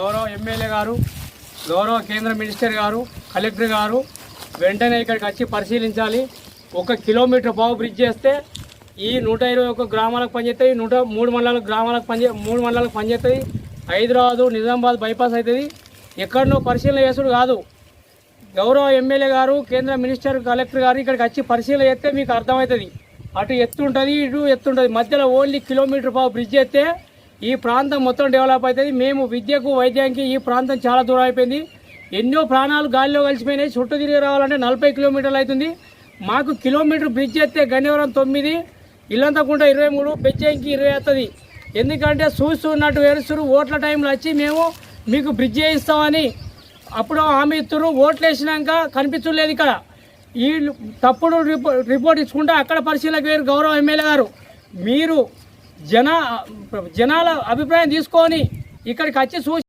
గౌరవ ఎమ్మెల్యే గారు గౌరవ కేంద్ర మినిస్టర్ గారు కలెక్టర్ గారు వెంటనే ఇక్కడికి వచ్చి పరిశీలించాలి. ఒక కిలోమీటర్ పావు బ్రిడ్జ్ చేస్తే ఈ నూట ఇరవై ఒక్క గ్రామాలకు పనిచేస్తాయి నూట మూడు మండలాలకు గ్రామాలకు పనిచే మూడు మండలాలకు పనిచేస్తుంది హైదరాబాదు నిజామాబాద్ బైపాస్ అవుతుంది. ఎక్కడనో పరిశీలన చేసుడు కాదు. గౌరవ ఎమ్మెల్యే గారు కేంద్ర మినిస్టర్ కలెక్టర్ గారు ఇక్కడికి వచ్చి పరిశీలన చేస్తే మీకు అర్థమవుతుంది. అటు ఎత్తు ఉంటుంది ఇటు ఎత్తు ఉంటుంది. మధ్యలో ఓన్లీ కిలోమీటర్ పావు బ్రిడ్జ్ చేస్తే ఈ ప్రాంతం మొత్తం డెవలప్ అవుతుంది. మేము విద్యకు వైద్యానికి ఈ ప్రాంతం చాలా దూరం అయిపోయింది. ఎన్నో ప్రాణాలు గాలిలో కలిసిపోయినాయి. చుట్టూ తిరిగి రావాలంటే నలభై కిలోమీటర్లు అవుతుంది. మాకు కిలోమీటర్ బ్రిడ్జ్ చేస్తే గన్నవరం తొమ్మిది ఇల్లంతకుంట ఇరవై మూడు బెజ్జంకి ఇరవై వస్తుంది ఎందుకంటే చూస్తున్నట్టు వేరుస్తురు ఓట్ల టైంలో వచ్చి మేము మీకు బ్రిడ్జ్ చేయిస్తామని అప్పుడు హామీ ఇస్తున్నారు ఓట్లు వేసినాక కనిపించలేదు ఇక్కడ. ఈ తప్పుడు రిపో రిపోర్ట్ ఇచ్చుకుంటే అక్కడ పరిశీలనకు వేరు గౌరవ ఎమ్మెల్యే గారు. మీరు జన జనాల అభిప్రాయం తీసుకొని ఇక్కడికి వచ్చి చూసి